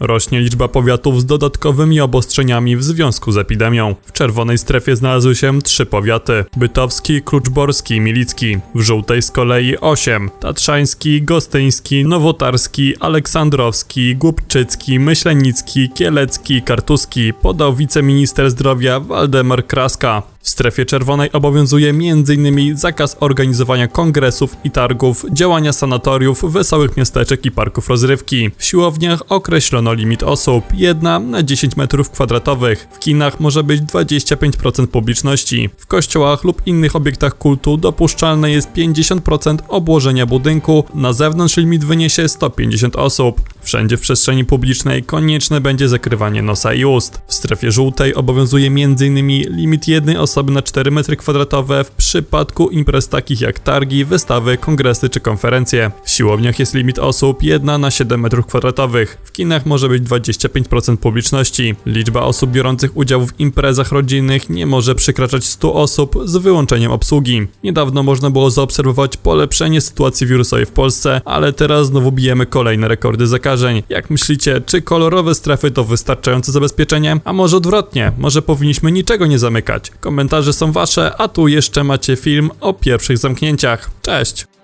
Rośnie liczba powiatów z dodatkowymi obostrzeniami w związku z epidemią. W czerwonej strefie znalazły się trzy powiaty: Bytowski, Kluczborski, Milicki. W żółtej z kolei 8: Tatrzański, Gostyński, Nowotarski, Aleksandrowski, Głubczycki, Myślenicki, Kielecki, Kartuski, podał wiceminister zdrowia Waldemar Kraska. W strefie czerwonej obowiązuje m.in. zakaz organizowania kongresów i targów, działania sanatoriów, wesołych miasteczek i parków rozrywki. W siłowniach określono limit osób, jedna na 10 m2. W kinach może być 25% publiczności. W kościołach lub innych obiektach kultu dopuszczalne jest 50% obłożenia budynku, na zewnątrz limit wyniesie 150 osób. Wszędzie w przestrzeni publicznej konieczne będzie zakrywanie nosa i ust. W strefie żółtej obowiązuje m.in. limit jednej osoby na 4 m2 w przypadku imprez takich jak targi, wystawy, kongresy czy konferencje. W siłowniach jest limit osób 1 na 7 m2. W kinach może być 25% publiczności. Liczba osób biorących udział w imprezach rodzinnych nie może przekraczać 100 osób z wyłączeniem obsługi. Niedawno można było zaobserwować polepszenie sytuacji wirusowej w Polsce, ale teraz znowu bijemy kolejne rekordy zakażeń. Jak myślicie, czy kolorowe strefy to wystarczające zabezpieczenie? A może odwrotnie? Może powinniśmy niczego nie zamykać? Komentarze są wasze, a tu jeszcze macie film o pierwszych zamknięciach. Cześć!